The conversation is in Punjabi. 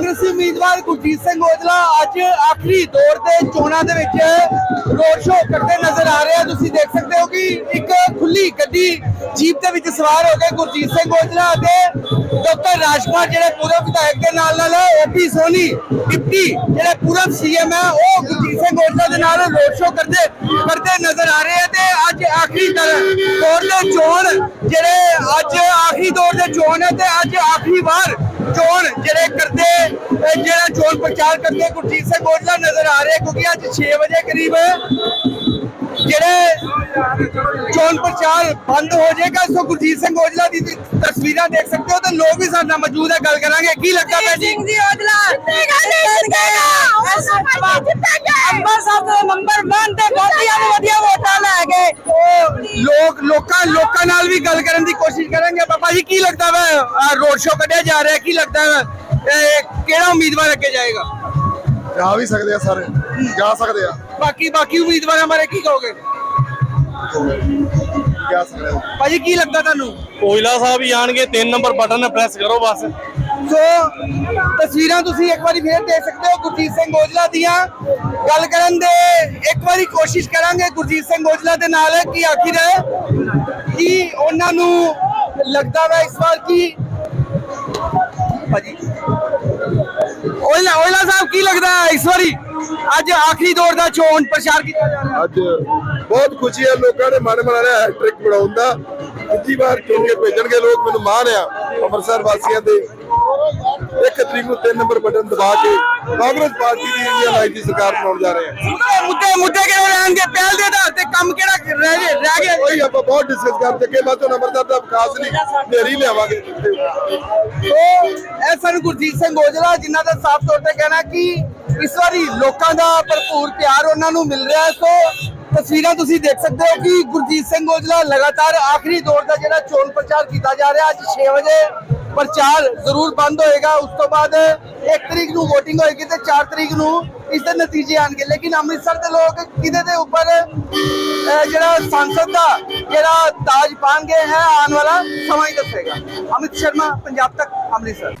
ਕਾਂਗਰਸੀ ਉਮੀਦਵਾਰ ਗੁਰਜੀਤ ਸਿੰਘ ਔਜਲਾ ਅੱਜ ਆਖਰੀ ਦੌਰ ਦੇ ਚੋਣਾਂ ਦੇ ਵਿੱਚ ਰੋਡ ਸ਼ੋਅ ਕਰਦੇ ਨਜ਼ਰ ਆ ਰਹੇ। ਆ ਤੁਸੀਂ ਦੇਖ ਸਕਦੇ ਹੋ ਕਿ ਇੱਕ ਖੁੱਲੀ ਗੱਡੀ ਜੀਪ ਦੇ ਵਿੱਚ ਸਵਾਰ ਹੋ ਕੇ ਗੁਰਜੀਤ ਸਿੰਘ ਔਜਲਾ ਅਤੇ ਡਾਕਟਰ ਰਾਜਕੁਮਾਰ, ਜਿਹੜੇ ਪੂਰਵ ਵਿਧਾਇਕ ਦੇ ਨਾਲ ਨਾਲ ਓਪੀ ਸੋਨੀ, ਡਿਪਟੀ, ਜਿਹੜੇ ਪੂਰਵ ਸੀਐਮ ਹੈ, ਉਹ ਗੁਰਜੀਤ ਸਿੰਘ ਔਜਲਾ ਦੇ ਨਾਲ ਰੋਡ ਸ਼ੋਅ ਕਰਦੇ ਕਰਦੇ ਨਜ਼ਰ ਆ ਰਹੇ ਆ ਤੇ ਅੱਜ ਆਖਰੀ ਦੌਰ ਦੇ ਚੋਣ ਜਿਹੜੇ ਅੱਜ ਆਖਰੀ ਦੌਰ ਦੇ ਚੋਣ ਹੈ ਤੇ ਅੱਜ ਆਖਰੀ ਵਾਰ ਚੋਣ ਜਿਹੜੇ ਕਰਦੇ ਜਿਹੜਾ ਚੋਣ ਪ੍ਰਚਾਰ ਕਰਦੇ ਗੁਰਜੀਤ ਸਿੰਘ ਔਜਲਾ ਨਜ਼ਰ ਆ ਰਹੇ ਕਿਉਂਕਿ ਅੱਜ 6 ਵਜੇ ਕਰੀਬ ਜਿਹੜੇ ਚੋਣ ਪ੍ਰਚਾਰ ਬੰਦ ਹੋ ਜਾਏਗਾ ਸੋ ਗੁਰਜੀਤ ਸਿੰਘ ਔਜਲਾ ਦੀ ਤੁਸੀਂ ਤਸਵੀਰਾਂ ਦੇਖ ਸਕਦੇ ਹੋ ਤੇ ਲੋਕ ਵੀ ਸਾਡੇ ਨਾਲ ਮੌਜੂਦ ਹੈ ਗੱਲ ਕਰਾਂਗੇ ਕੀ ਲੱਗਦਾ ਹੈ ਜੀ? ਸਿੰਘ ਜੀ ਔਜਲਾ ਅੰਬਰ ਸਾਹਿਬ ਦੇ ਨੰਬਰ 1 ਤੇ ਵਧੀਆ ਤੋਂ ਵਧੀਆ ਵੋਟਾਂ ਲੈ ਗਏ ਉਹ ਲੋਕ ਲੋਕਾਂ ਲੋਕਾਂ ਨਾਲ ਵੀ ਗੱਲ ਕਰਨ ਦੀ ਕੋਸ਼ਿਸ਼ ਕਰਾਂਗੇ। ਬਾਬਾ ਜੀ ਕੀ ਲੱਗਦਾ ਵਾ? ਰੋਡ ਸ਼ੋਅ ਕੱਢਿਆ ਜਾ ਰਿਹਾ ਕੀ ਲੱਗਦਾ ਵਾ? ਇਹ ਕਿਹੜਾ ਉਮੀਦਵਾਰ ਅੱਗੇ ਜਾਏਗਾ? ਜਾ ਵੀ ਸਕਦੇ ਆ ਸਾਰੇ। ਜਾ ਸਕਦੇ ਆ। ਬਾਕੀ ਬਾਕੀ ਉਮੀਦਵਾਰਾਂ ਬਾਰੇ ਕੀ ਕਹੋਗੇ? ਜਾ ਸਕਦੇ ਆ। ਭਾਜੀ ਕੀ ਲੱਗਦਾ ਤੁਹਾਨੂੰ? ਓਇਲਾ ਸਾਹਿਬ ਹੀ ਆਣਗੇ 3 ਨੰਬਰ ਬਟਨ ਪ੍ਰੈਸ ਕਰੋ ਬਸ। ਸੋ ਤਸਵੀਰਾਂ ਤੁਸੀਂ ਇੱਕ ਵਾਰੀ ਫੇਰ ਦੇਖ ਸਕਦੇ ਹੋ ਗੁਰਜੀਤ ਸਿੰਘ ਔਜਲਾ ਦੀਆਂ। ਗੱਲ ਕਰਨ ਦੇ ਇੱਕ ਵਾਰੀ ਕੋਸ਼ਿਸ਼ ਕਰਾਂਗੇ ਗੁਰਜੀਤ ਸਿੰਘ ਔਜਲਾ ਦੇ ਨਾਲ ਕਿ ਆਖਿਰ ਕੀ ਉਹਨਾਂ ਨੂੰ ਲੱਗਦਾ ਵਾ ਇਸ ਵਾਰ ਕੀ? ਭਾਜੀ। ਔਜਲਾ ਔਜਲਾ ਸਾਹਿਬ, ਕੀ ਲੱਗਦਾ ਹੈ ਇਸ ਵਾਰੀ? ਅੱਜ ਆਖਰੀ ਦੌਰ ਦਾ ਚੋਣ ਪ੍ਰਚਾਰ ਕੀਤਾ ਜਾ ਰਿਹਾ। ਅੱਜ ਬਹੁਤ ਖੁਸ਼ੀ ਹੈ, ਲੋਕਾਂ ਨੇ ਮਨ ਬਣਾ ਲਿਆ ਹੈਟ੍ਰਿਕ ਬਣਾਉਣ ਦਾ। ਦੂਜੀ ਵਾਰ ਚੁਣ ਭੇਜਣਗੇ ਲੋਕ, ਮੈਨੂੰ ਮਾਣ ਆ ਅੰਮ੍ਰਿਤਸਰ ਵਾਸੀਆਂ ਦੇ। ਇੱਕ ਤਰੀਕ ਨੂੰ 3 ਨੰਬਰ ਬਟਨ ਦਬਾ ਕੇ ਕਾਂਗਰਸ ਪਾਰਟੀ ਦੀ ਇੰਡੀਆ ਲਾਈਫ ਦੀ ਸਰਕਾਰ ਬਣਾਉਣ ਜਾ ਰਹੇ ਹਾਂ। ਮੁੱਦੇ ਮੁੱਦੇ ਕਿਹੜੇ ਰਹਿਣਗੇ? ਪਹਿਲ ਦੇ ਆਧਾਰ ਤੇ ਕੰਮ ਕਿਹੜਾ ਰਹਿ ਗਿਆ ਰਹਿ ਗਿਆ ਕੋਈ ਆਪਾਂ ਬਹੁਤ ਡਿਸਕਸ ਕਰ ਚੱਕੇ ਬਾਅਦ ਚੋਂ ਅੰਮ੍ਰਿਤਸਰ ਦਾ ਵਿਕਾਸ ਨਹੀਂ ਨੇਰੀ ਲਿਆਵਾਂਗੇ। ਉਹ ਇਹ ਸਨ ਗੁਰਜੀਤ ਸਿੰਘ ਔਜਲਾ ਜਿਨ੍ਹਾਂ ਦਾ ਸਾਫ਼ ਤੌਰ ਤੇ ਕਹਿਣਾ ਕਿ ਇਸ ਵਾਰੀ ਲੋਕਾਂ ਦਾ ਭਰਪੂਰ ਪਿਆਰ ਉਹਨਾਂ ਨੂੰ ਮਿਲ ਰਿਹਾ ਹੈ। ਸੋ ਤਸਵੀਰਾਂ ਤੁਸੀਂ ਦੇਖ ਸਕਦੇ ਹੋ ਕਿ ਗੁਰਜੀਤ ਸਿੰਘ ਔਜਲਾ ਲਗਾਤਾਰ ਆਖਰੀ ਦੌਰ ਦਾ ਜਿਹੜਾ ਚੋਣ ਪ੍ਰਚਾਰ ਕੀਤਾ ਜਾ ਰਿਹਾ ਅੱਜ 6 ਵਜੇ ਪ੍ਰਚਾਰ ਜ਼ਰੂਰ ਬੰਦ ਹੋਏਗਾ। ਉਸ ਤੋਂ ਬਾਅਦ 1 ਤਰੀਕ ਨੂੰ VOTING ਹੋਏਗੀ ਤੇ 4 ਤਰੀਕ ਨੂੰ ਇਸ ਦੇ ਨਤੀਜੇ ਆਣਗੇ। ਲੇਕਿਨ ਅੰਮ੍ਰਿਤਸਰ ਦੇ ਲੋਕ ਕਿਹਦੇ ਦੇ ਉੱਪਰ ਜਿਹੜਾ ਸੰਸਦ ਦਾ ਜਿਹੜਾ ਤਾਜ ਪਾਣਗੇ ਹੈ ਆਉਣ ਵਾਲਾ ਸਮਾਂ ਹੀ ਦੱਸੇਗਾ। ਅਮਿਤ ਸ਼ਰਮਾ, ਪੰਜਾਬ ਤੱਕ, ਅੰਮ੍ਰਿਤਸਰ।